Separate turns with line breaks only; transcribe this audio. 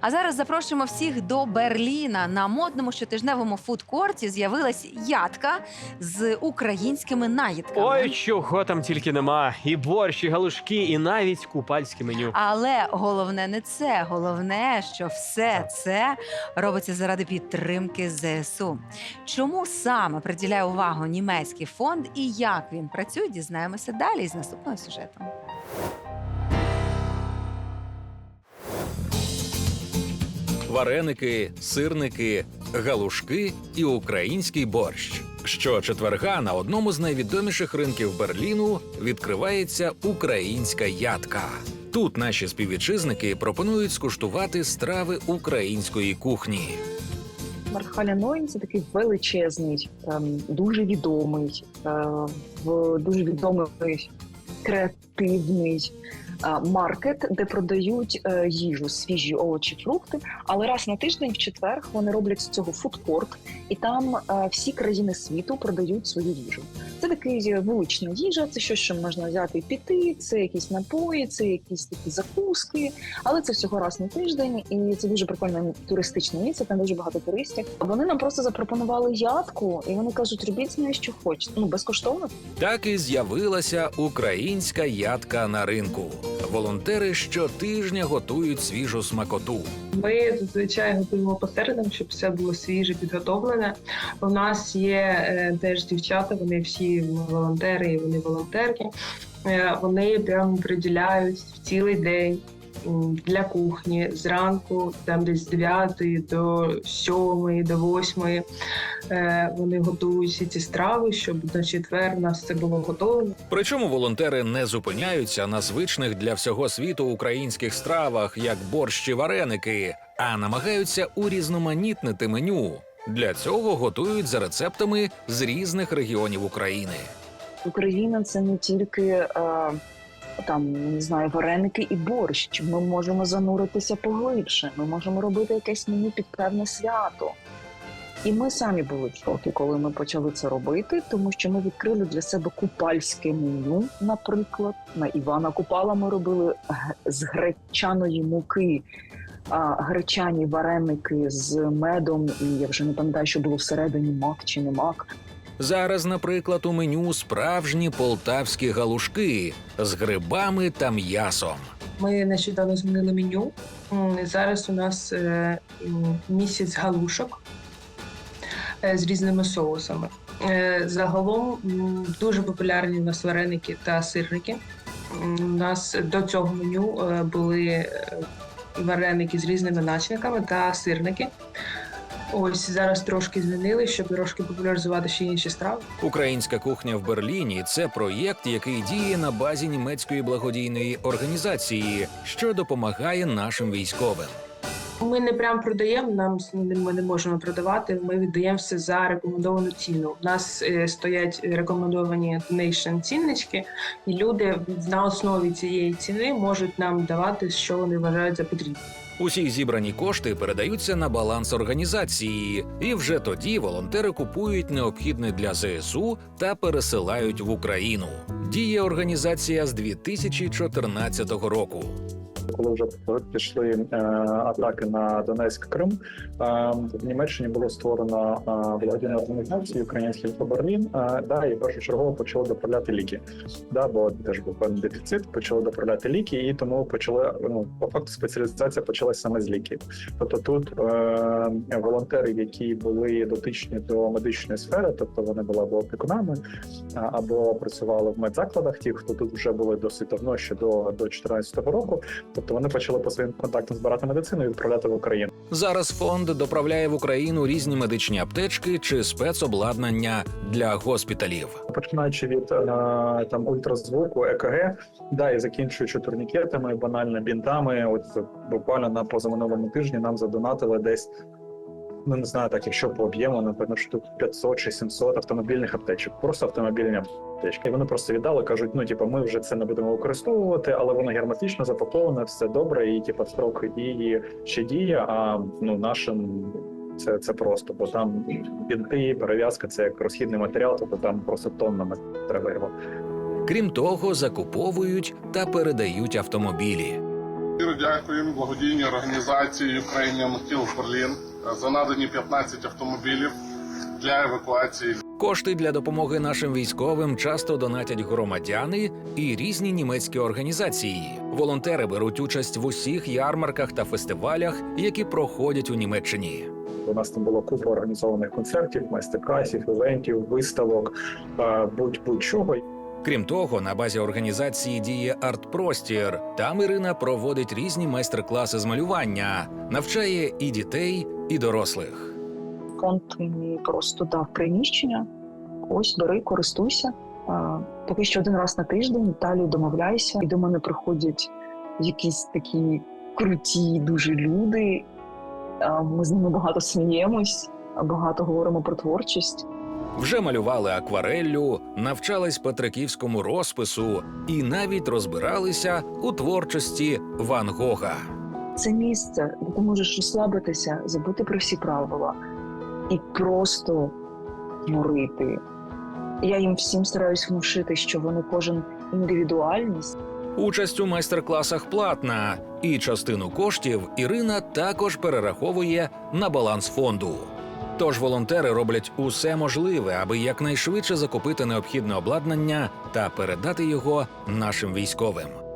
А зараз запрошуємо всіх до Берліна. На модному щотижневому фудкорті з'явилась ядка з українськими наїдками.
Ой, чого там тільки нема. І борщ, і галушки, і навіть купальське меню.
Але головне не це. Головне, що все це робиться заради підтримки ЗСУ. Чому саме приділяє увагу німецький фонд і як він працює, дізнаємося далі з наступного сюжету.
Вареники, сирники, галушки і український борщ. Щочетверга на одному з найвідоміших ринків Берліну відкривається українська ядка. Тут наші співвітчизники пропонують скуштувати страви української кухні.
Мархаляноїн це такий величезний, ем, дуже відомий, е, дуже відомий креативний маркет, де продають е, їжу, свіжі овочі, фрукти. Але раз на тиждень, в четвер, вони роблять з цього фудкорт, і там е, всі країни світу продають свою їжу. Це такий вулична їжа, це щось, що можна взяти і піти, це якісь напої, це якісь такі закуски. Але це всього раз на тиждень, і це дуже прикольне туристичне місце. Там дуже багато туристів. Вони нам просто запропонували ядку, і вони кажуть, робіть з нею, що хочете. Ну безкоштовно.
Так і з'явилася українська ядка на ринку. Волонтери щотижня готують свіжу смакоту.
Ми зазвичай готуємо по середам, щоб все було свіже, підготовлене. У нас є е, теж дівчата, вони всі волонтери і вони волонтерки. Е, вони прямо приділяють в цілий день для кухні зранку, там десь з 9 до 7, до 8. Е, Вони готують всі ці страви, щоб на четвер у нас це було готово.
Причому волонтери не зупиняються на звичних для всього світу українських стравах, як борщ чи вареники, а намагаються урізноманітнити меню. Для цього готують за рецептами з різних регіонів України.
Україна це не тільки е, там не знаю, вареники і борщ. Ми можемо зануритися поглибше. Ми можемо робити якесь меню під певне свято. І ми самі були в шокі, коли ми почали це робити, тому що ми відкрили для себе купальське меню. Наприклад, на Івана Купала ми робили з гречаної муки. А гречані вареники з медом, і я вже не пам'ятаю, що було всередині мак чи не мак.
Зараз, наприклад, у меню справжні полтавські галушки з грибами та м'ясом.
Ми нещодавно змінили меню. Зараз у нас е, місяць галушок е, з різними соусами. Е, Загалом дуже популярні у нас вареники та сирники. У нас до цього меню були вареники з різними начинками та сирники. Ось зараз трошки змінили, щоб трошки популяризувати ще інші страви.
Українська кухня в Берліні це проєкт, який діє на базі німецької благодійної організації, що допомагає нашим військовим.
Ми не прям продаємо, нам ми не можемо продавати. Ми віддаємо все за рекомендовану ціну. У нас е, стоять рекомендовані Nation ціннички, і люди на основі цієї ціни можуть нам давати, що вони вважають за потрібне.
Усі зібрані кошти передаються на баланс організації, і вже тоді волонтери купують необхідне для ЗСУ та пересилають в Україну. Діє організація з 2014 року.
Коли вже пішли е, атаки на Донецьк Крим, е, в Німеччині було створено е, благодійну організацію Український Берлін. Е, да, і першочергово почали доправляти ліки. Да, бо теж був певний дефіцит, почали доправляти ліки, і тому почали ну по факту спеціалізація почалась саме з ліків. Тобто тут е, волонтери, які були дотичні до медичної сфери, тобто вони були або опікунами, або працювали в медзакладах, ті, хто тут вже були досить давно, ще до, до 2014 року. Тобто вони почали по своїм контактам збирати медицину і відправляти в Україну.
Зараз фонд доправляє в Україну різні медичні аптечки чи спецобладнання для госпіталів.
Починаючи від е, там ультразвуку, ЕКГ, да, і закінчуючи турнікетами, банально бінтами. От буквально на позаминулому тижні нам задонатили десь. Ну не знаю, так якщо по об'єму, напевно, штук 500 чи 700 автомобільних аптечок, просто автомобільні аптечки. І вони просто віддали, кажуть: ну типу, ми вже це не будемо використовувати, але воно герметично запаковане, все добре, і типу, строк дії ще діє. А ну нашим це, це просто, бо там бінти, перев'язка це як розхідний матеріал, тобто там просто тоннами треба його.
Крім того, закуповують та передають автомобілі.
Дякуємо благодійній організації Ukrainian Heal Berlin за надані 15 автомобілів для евакуації
Кошти для допомоги нашим військовим часто донатять громадяни і різні німецькі організації. Волонтери беруть участь в усіх ярмарках та фестивалях, які проходять у Німеччині.
У нас там було купа організованих концертів, майстер-класів, івентів, виставок, е, будь будь-чого.
Крім того, на базі організації діє арт-простір. Там Ірина проводить різні майстер-класи з малювання, навчає і дітей, і дорослих.
Фонд мені просто дав приміщення. Ось бери, користуйся. Поки що один раз на тиждень далі домовляйся, і до мене приходять якісь такі круті, дуже люди. Ми з ними багато сміємось, багато говоримо про творчість.
Вже малювали аквареллю, навчались петриківському розпису і навіть розбиралися у творчості Ван Гога.
Це місце, де ти можеш розслабитися, забути про всі правила і просто творити. Я їм всім стараюсь внушити, що вони кожен індивідуальність.
Участь у майстер-класах платна, і частину коштів Ірина також перераховує на баланс фонду. Тож волонтери роблять усе можливе, аби якнайшвидше закупити необхідне обладнання та передати його нашим військовим.